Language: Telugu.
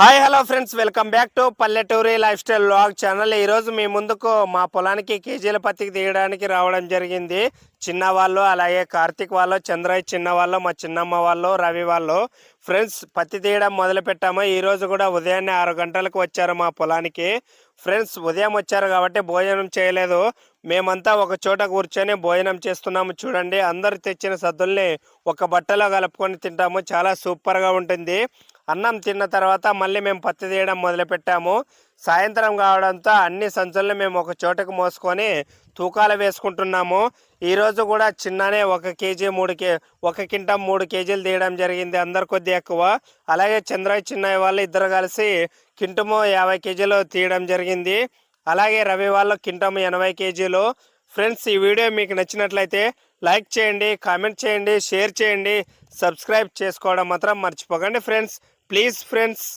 Hi hello friends. Welcome back to పల్లెటూరి లైఫ్ స్టైల్ బ్లాగ్ ఛానల్. ఈరోజు మీ ముందుకు మా పొలానికి కేజీల పత్తికి తీయడానికి రావడం జరిగింది. చిన్న వాళ్ళు అలాగే కార్తీక్ వాళ్ళు చంద్రయ్య చిన్న వాళ్ళు మా చిన్నమ్మ వాళ్ళు రవి వాళ్ళు. ఫ్రెండ్స్ పత్తి తీయడం మొదలు పెట్టాము. ఈరోజు కూడా ఉదయాన్నే ఆరు గంటలకు వచ్చారు మా పొలానికి. ఫ్రెండ్స్ ఉదయం వచ్చారు కాబట్టి భోజనం చేయలేదు. మేమంతా ఒక చోట కూర్చొని భోజనం చేస్తున్నాము. చూడండి అందరు తెచ్చిన సద్దుల్ని ఒక బట్టలో కలుపుకొని తింటాము. చాలా సూపర్గా ఉంటుంది. అన్నం తిన్న తర్వాత మళ్ళీ మేము పత్తి తీయడం మొదలుపెట్టాము. సాయంత్రం కావడంతో అన్ని సంచుల్ని మేము ఒక చోటకు మోసుకొని తూకాలు వేసుకుంటున్నాము. ఈరోజు కూడా చిన్ననే ఒక కేజీ మూడు కే ఒక కింటా మూడు కేజీలు తీయడం జరిగింది అందరు కొద్ది ఎక్కువ. అలాగే చంద్రయ్య చిన్నయ్య వాళ్ళు ఇద్దరు కలిసి కింటము యాభై కేజీలు తీయడం జరిగింది. అలాగే రవి వాళ్ళు కింటము ఎనభై కేజీలు. ఫ్రెండ్స్ ఈ వీడియో మీకు నచ్చినట్లయితే లైక్ చేయండి కామెంట్ చేయండి షేర్ చేయండి సబ్స్క్రైబ్ చేసుకోవడం మాత్రం మర్చిపోకండి ఫ్రెండ్స్. Please friends.